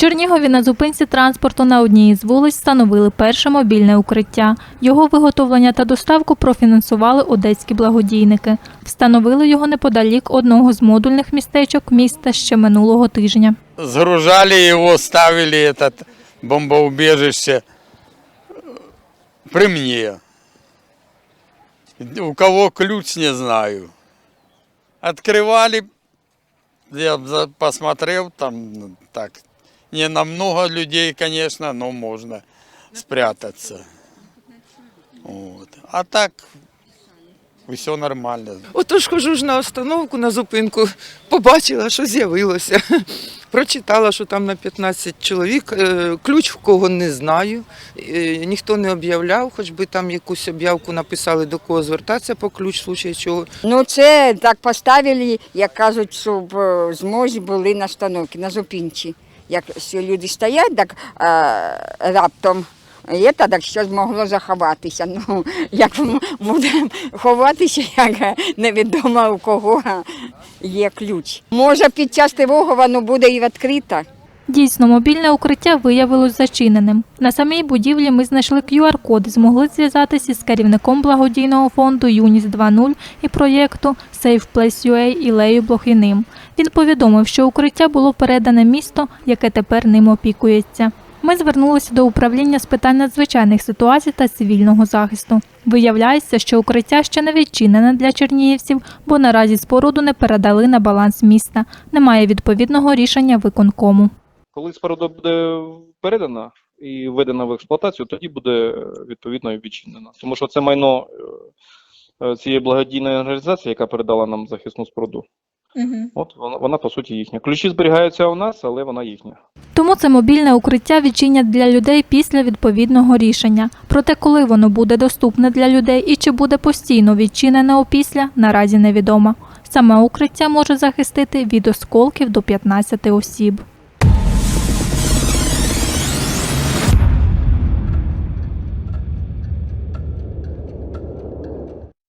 Чернігові на зупинці транспорту на одній із вулиць встановили перше мобільне укриття. Його виготовлення та доставку профінансували одеські благодійники. Встановили його неподалік одного з модульних містечок міста ще минулого тижня. Сгружали его, ставили этот бомбоубежище э, при мне. У кого ключ, не знаю. Открывали, я за- посмотрел, там ну, так, не намного людей, конечно, но можно спрятаться. Вот. А так все нормально. Отож хожу ж на остановку, на зупинку, побачила, що з'явилося. Прочитала, що там на 15 чоловік. Е, Ключ в кого не знаю. Е, Ніхто не об'являв, хоч би там якусь об'явку написали, до кого звертатися по ключ, в случаї чого. Ну, це так поставили, як кажуть, щоб е, зможі були на остановці, на зупинці. Як люди стоять, так е, раптом. Є та так щось могло заховатися. Ну, як будемо ховатися, як невідомо у кого є ключ. Може, під час тривоги воно буде і відкрите. Дійсно, мобільне укриття виявилось зачиненим. На самій будівлі ми знайшли QR-код змогли зв'язатися із керівником благодійного фонду Юніс 2.0 і проєкту Safe Ілею Блохіним. Він повідомив, що укриття було передане місто, яке тепер ним опікується. Ми звернулися до управління з питань надзвичайних ситуацій та цивільного захисту. Виявляється, що укриття ще не відчинене для чернігівців, бо наразі споруду не передали на баланс міста. Немає відповідного рішення виконкому. Коли споруда буде передана і введена в експлуатацію, тоді буде відповідно і відчинена. Тому що це майно е, е, цієї благодійної організації, яка передала нам захисну споруду. От вона, вона по суті їхня. Ключі зберігаються у нас, але вона їхня. Тому це мобільне укриття відчинять для людей після відповідного рішення. Проте, коли воно буде доступне для людей і чи буде постійно відчинене опісля, наразі невідомо. Саме укриття може захистити від осколків до 15 осіб.